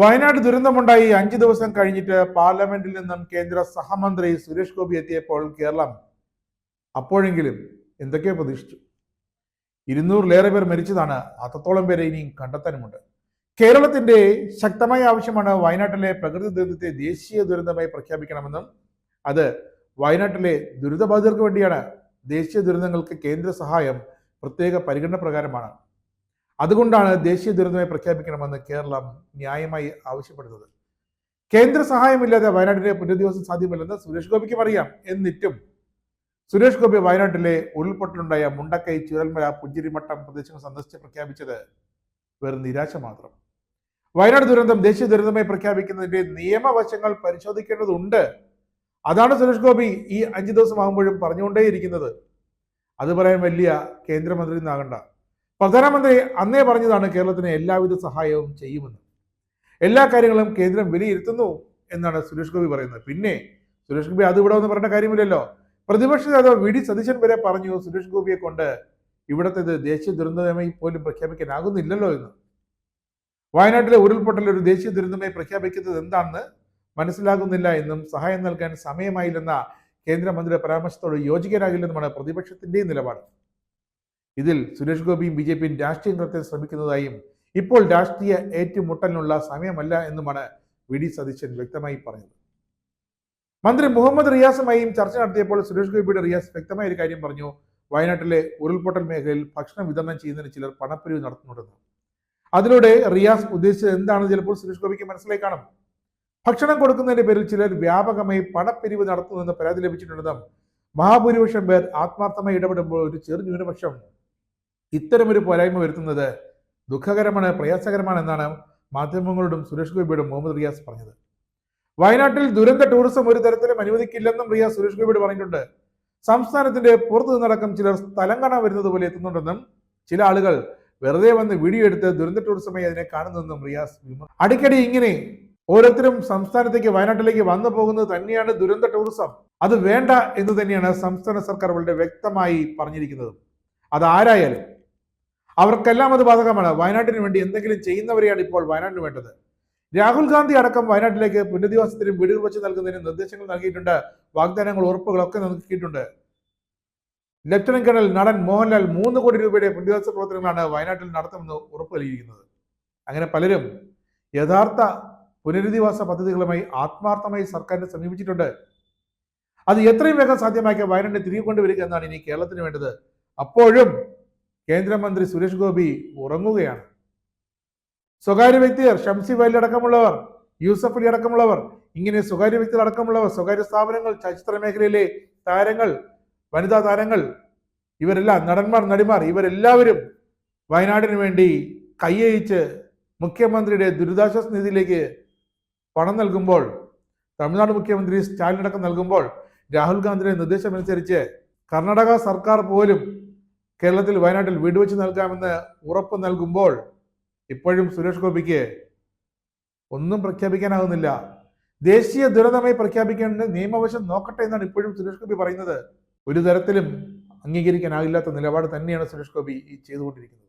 വയനാട് ദുരന്തമുണ്ടായി. അഞ്ചു ദിവസം കഴിഞ്ഞിട്ട് പാർലമെന്റിൽ നിന്നും കേന്ദ്ര സഹമന്ത്രി സുരേഷ് ഗോപി എത്തിയപ്പോൾ കേരളം അപ്പോഴെങ്കിലും എന്തൊക്കെയോ പ്രതീക്ഷിച്ചു. ഇരുന്നൂറിലേറെ പേർ മരിച്ചതാണ്. അത്രത്തോളം പേരെ ഇനിയും കണ്ടെത്താനുമുണ്ട്. കേരളത്തിന്റെ ശക്തമായ ആവശ്യമാണ് വയനാട്ടിലെ പ്രകൃതി ദുരന്തത്തെ ദേശീയ ദുരന്തമായി പ്രഖ്യാപിക്കണമെന്നും അത് വയനാട്ടിലെ ദുരിതബാധിതർക്ക് വേണ്ടിയാണ്. ദേശീയ ദുരന്തങ്ങൾക്ക് കേന്ദ്ര സഹായം പ്രത്യേക പരിഗണന പ്രകാരമാണ്. അതുകൊണ്ടാണ് ദേശീയ ദുരന്തമായി പ്രഖ്യാപിക്കണമെന്ന് കേരളം ന്യായമായി ആവശ്യപ്പെടുന്നത്. കേന്ദ്ര സഹായമില്ലാതെ വയനാട്ടിലെ പുനരധിവാസം സാധ്യമല്ലെന്ന് സുരേഷ് ഗോപിക്കും അറിയാം എന്നിട്ടും സുരേഷ് ഗോപി വയനാട്ടിലെ ഉരുൾപൊട്ടലുണ്ടായ മുണ്ടക്കൈ ചുരൽമല പുഞ്ചിരിമട്ടം പ്രദേശങ്ങൾ സന്ദർശിച്ച് പ്രഖ്യാപിച്ചത് വെറും നിരാശ മാത്രം. വയനാട് ദുരന്തം ദേശീയ ദുരന്തമായി പ്രഖ്യാപിക്കുന്നതിന്റെ നിയമവശങ്ങൾ പരിശോധിക്കേണ്ടതുണ്ട്. അതാണ് സുരേഷ് ഗോപി ഈ അഞ്ചു ദിവസമാകുമ്പോഴും പറഞ്ഞുകൊണ്ടേയിരിക്കുന്നത്. അത് പറയാൻ വലിയ കേന്ദ്രമന്ത്രി എന്നാകണ്ട പ്രധാനമന്ത്രി അന്നേ പറഞ്ഞതാണ് കേരളത്തിന് എല്ലാവിധ സഹായവും ചെയ്യുമെന്ന്. എല്ലാ കാര്യങ്ങളും കേന്ദ്രം വിലയിരുത്തുന്നു എന്നാണ് സുരേഷ് ഗോപി പറയുന്നത്. പിന്നെ സുരേഷ് ഗോപി അത് ഇവിടെ ഒന്ന് പറഞ്ഞ കാര്യമില്ലല്ലോ. പ്രതിപക്ഷ നേതാവ് വി ഡി സതീശൻ വരെ പറഞ്ഞു സുരേഷ് ഗോപിയെ കൊണ്ട് ഇവിടത്തേത് ദേശീയ ദുരന്തമായി പോലും പ്രഖ്യാപിക്കാനാകുന്നില്ലല്ലോ എന്ന്. വയനാട്ടിലെ ഉരുൾപൊട്ടൽ ഒരു ദേശീയ ദുരന്തമായി പ്രഖ്യാപിക്കുന്നത് എന്താണെന്ന് മനസ്സിലാകുന്നില്ല എന്നും സഹായം നൽകാൻ സമയമായില്ലെന്ന കേന്ദ്രമന്ത്രിയുടെ പരാമർശത്തോട് യോജിക്കാനാകില്ലെന്നുമാണ് പ്രതിപക്ഷത്തിന്റെയും നിലപാട്. ഇതിൽ സുരേഷ് ഗോപിയും ബി ജെ പിയും രാഷ്ട്രീയം കടത്താൻ ശ്രമിക്കുന്നതായും ഇപ്പോൾ രാഷ്ട്രീയ ഏറ്റുമുട്ടലിനുള്ള സമയമല്ല എന്നുമാണ് വി ഡി സതീശൻ വ്യക്തമായി പറഞ്ഞത് മന്ത്രി മുഹമ്മദ് റിയാസുമായും ചർച്ച നടത്തിയപ്പോൾ സുരേഷ് ഗോപിയുടെ റിയാസ് വ്യക്തമായ ഒരു കാര്യം പറഞ്ഞു. വയനാട്ടിലെ ഉരുൾപൊട്ടൽ മേഖലയിൽ ഭക്ഷണം വിതരണം ചെയ്യുന്നതിന് ചിലർ പണപ്പിരിവ് നടത്തുന്നുണ്ടെന്ന്. അതിലൂടെ റിയാസ് ഉദ്ദേശിച്ചത് എന്താണെന്ന് ചിലപ്പോൾ സുരേഷ് ഗോപിക്ക് മനസ്സിലായി കാണും. ഭക്ഷണം കൊടുക്കുന്നതിന്റെ പേരിൽ ചിലർ വ്യാപകമായി പണപ്പിരിവ് നടത്തുന്നുവെന്ന് പരാതി ലഭിച്ചിട്ടുണ്ടെന്നും മഹാഭൂരിപക്ഷം പേർ ആത്മാർത്ഥമായി ഇടപെടുമ്പോൾ ഒരു ചെറു ന്യൂനപക്ഷം ഇത്തരമൊരു പോരായ്മ വരുത്തുന്നത് ദുഃഖകരമാണ് പ്രയാസകരമാണ് എന്നാണ് മാധ്യമങ്ങളോടും സുരേഷ് ഗോപിയോടും മുഹമ്മദ് റിയാസ് പറഞ്ഞത്. വയനാട്ടിൽ ദുരന്ത ടൂറിസം ഒരു തരത്തിലും അനുവദിക്കില്ലെന്നും റിയാസ് സുരേഷ് ഗോപിയോട് പറഞ്ഞിട്ടുണ്ട്. സംസ്ഥാനത്തിന്റെ പുറത്തു നിന്നടക്കം ചിലർ സ്ഥലം കാണാൻ വരുന്നത് പോലെ എത്തുന്നുണ്ടെന്നും ചില ആളുകൾ വെറുതെ വന്ന് വീഡിയോ എടുത്ത് ദുരന്ത ടൂറിസമായി അതിനെ കാണുന്നതെന്നും റിയാസ് അടിക്കടി ഇങ്ങനെ ഓരോരുത്തരും സംസ്ഥാനത്തേക്ക് വയനാട്ടിലേക്ക് വന്നു പോകുന്നത് തന്നെയാണ് ദുരന്ത ടൂറിസം അത് വേണ്ട എന്ന് തന്നെയാണ് സംസ്ഥാന സർക്കാർ വളരെ വ്യക്തമായി പറഞ്ഞിരിക്കുന്നത്. അത് ആരായാലും അവർക്കെല്ലാം അത് ബാധകമാണ്. വയനാട്ടിന് വേണ്ടി എന്തെങ്കിലും ചെയ്യുന്നവരെയാണ് ഇപ്പോൾ വയനാട്ടിന് വേണ്ടത്. രാഹുൽ ഗാന്ധി അടക്കം വയനാട്ടിലേക്ക് പുനരധിവാസത്തിനും വീടുകൾ വെച്ച് നൽകുന്നതിനും നിർദ്ദേശങ്ങൾ നൽകിയിട്ടുണ്ട്. വാഗ്ദാനങ്ങൾ ഉറപ്പുകളൊക്കെ നൽകിയിട്ടുണ്ട്. ലഫ്റ്റനന്റ് കേണൽ നടൻ മോഹൻലാൽ മൂന്ന് കോടി രൂപയുടെ പുനരധിവാസ പ്രവർത്തനങ്ങളാണ് വയനാട്ടിൽ നടത്തുമെന്ന് ഉറപ്പ് നൽകിയിരിക്കുന്നത്. അങ്ങനെ പലരും യഥാർത്ഥ പുനരധിവാസ പദ്ധതികളുമായി ആത്മാർത്ഥമായി സർക്കാരിനെ സമീപിച്ചിട്ടുണ്ട്. അത് എത്രയും വേഗം സാധ്യമാക്കിയ വയനാട്ടിനെ തിരികെ കൊണ്ടുവരിക എന്നാണ് ഇനി കേരളത്തിന് വേണ്ടത്. അപ്പോഴും കേന്ദ്രമന്ത്രി സുരേഷ് ഗോപി ഉറങ്ങുകയാണ്. സ്വകാര്യ വ്യക്തിയർ ഷംസി വൈലി അടക്കമുള്ളവർ യൂസഫ് അലി അടക്കമുള്ളവർ ഇങ്ങനെ സ്വകാര്യ വ്യക്തികൾ അടക്കമുള്ളവർ സ്വകാര്യ സ്ഥാപനങ്ങൾ ചലച്ചിത്ര മേഖലയിലെ താരങ്ങൾ വനിതാ താരങ്ങൾ ഇവരെല്ലാം നടന്മാർ നടിമാർ ഇവരെല്ലാവരും വയനാടിന് വേണ്ടി കൈയയിച്ച് മുഖ്യമന്ത്രിയുടെ ദുരിതാശ്വാസ നിധിയിലേക്ക് പണം നൽകുമ്പോൾ തമിഴ്നാട് മുഖ്യമന്ത്രി സ്റ്റാലിൻ അടക്കം നൽകുമ്പോൾ രാഹുൽ ഗാന്ധിയുടെ നിർദ്ദേശമനുസരിച്ച് കർണാടക സർക്കാർ പോലും കേരളത്തിൽ വയനാട്ടിൽ വീട് വെച്ച് നൽകാമെന്ന് ഉറപ്പ് നൽകുമ്പോൾ ഇപ്പോഴും സുരേഷ് ഗോപിക്ക് ഒന്നും പ്രഖ്യാപിക്കാനാകുന്നില്ല ദേശീയ ദുരന്തമായി പ്രഖ്യാപിക്കേണ്ട നിയമവശം നോക്കട്ടെ എന്നാണ് ഇപ്പോഴും സുരേഷ് ഗോപി പറയുന്നത്. ഒരു തരത്തിലും അംഗീകരിക്കാനാകില്ലാത്ത നിലപാട് തന്നെയാണ് സുരേഷ് ഗോപി ഈ ചെയ്തുകൊണ്ടിരിക്കുന്നത്.